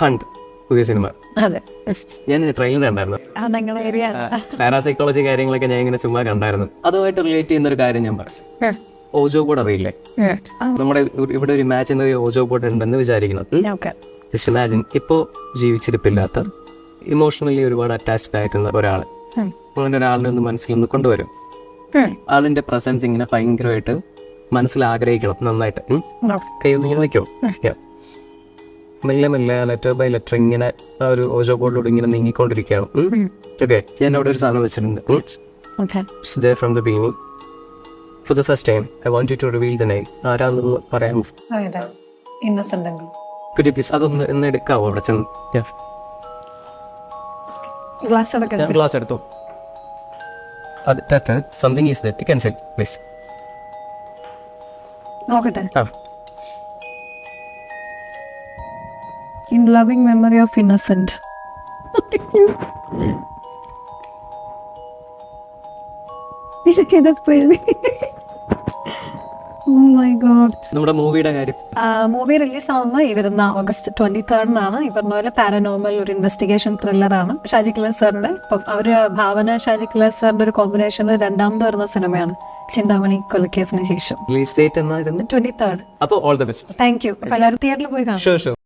Hunt പുതിയ cinema. അതെ. ഞാൻ ട്രെയിലർ കണ്ടായിരുന്നു. പാരാസൈക്കോളജി കാര്യങ്ങളൊക്കെ ഞാൻ ഇങ്ങനെ ചുമ്മാ കണ്ടായിരുന്നു. അതുമായിട്ട് റിലേറ്റ് ചെയ്യുന്ന ഒരു കാര്യം ഞാൻ പറഞ്ഞു. ഓജോ ബോർഡ് അറിയില്ലേ? നമ്മുടെ ഇവിടെ ഒരു ഇമാജിനറി ഓജോ ബോർഡ് ഉണ്ടെന്ന് വിചാരിക്കുന്നു. ഓക്കെ. ജസ്റ്റ് ഇമാജിൻ ഇപ്പോ ജീവിച്ചിരിപ്പില്ലാത്ത ഇമോഷണലി ഒരുപാട് അറ്റാച്ച്ഡ് ആയിട്ടുള്ള ഒരാൾ അങ്ങനെ ഒരാളിനെ ഒന്ന് മനസ്സിൽ ഒന്ന് കൊണ്ടുവരും. ആളിന്റെ പ്രസൻസ് ഇങ്ങനെ ഭയങ്കരമായിട്ട് മനസ്സിൽ ആഗ്രഹിക്കണം നന്നായിട്ട്. കൈ ഇങ്ങനെ വെക്കോ? മെല്ലെ മെല്ലെ ലെറ്റർ ബൈ ലെറ്റർ ഇങ്ങനെ ആ ഒരു ഓജോ ബോർഡിലൂടെ ഇങ്ങനെ നീങ്ങിക്കൊണ്ടിരിക്കുകയാണ്. ഓക്കെ ഞാൻ അവിടെ ഒരു സാധനം വെച്ചിട്ടുണ്ട്. From the beginning for the first time I want to reveal the name ആരാന്ന് പറയാമോ കുറ്റി പ്ലീസ് അതൊന്ന് ഇന്ന് എടുക്കാവോ അവിടെ ചെന്ന്. ഗ്ലാസ് ഗ്ലാസ് എടുത്തു? അത് something is that cancel please നോക്കട്ടെ. ആ. In loving memory of Innocent Oh my god. നമ്മുടെ മൂവിയുടെ കാര്യം. മൂവി റിലീസ് ആവുന്ന ഈ വരുന്ന ഓഗസ്റ്റ് ട്വന്റി തേർഡിനാണ്. ഈ പറഞ്ഞ പോലെ പാരനോമൽ ഒരു ഇൻവെസ്റ്റിഗേഷൻ ത്രില്ലറാണ് ഷാജി കിലർ സാറിന്റെ ഇപ്പം അവർ ഭാവന ഷാജി കിലർ സാറിന്റെ ഒരു കോമ്പിനേഷൻ രണ്ടാമത് വരുന്ന സിനിമയാണ്. ചിന്താമണി കൊലക്കേസിന് ശേഷം. റിലീസ് ഡേറ്റ് എന്നായിരുന്നു? Twenty third. അപ്പോൾ all the best thank you എല്ലാവരും തിയേറ്ററിൽ പോയി കാണാം.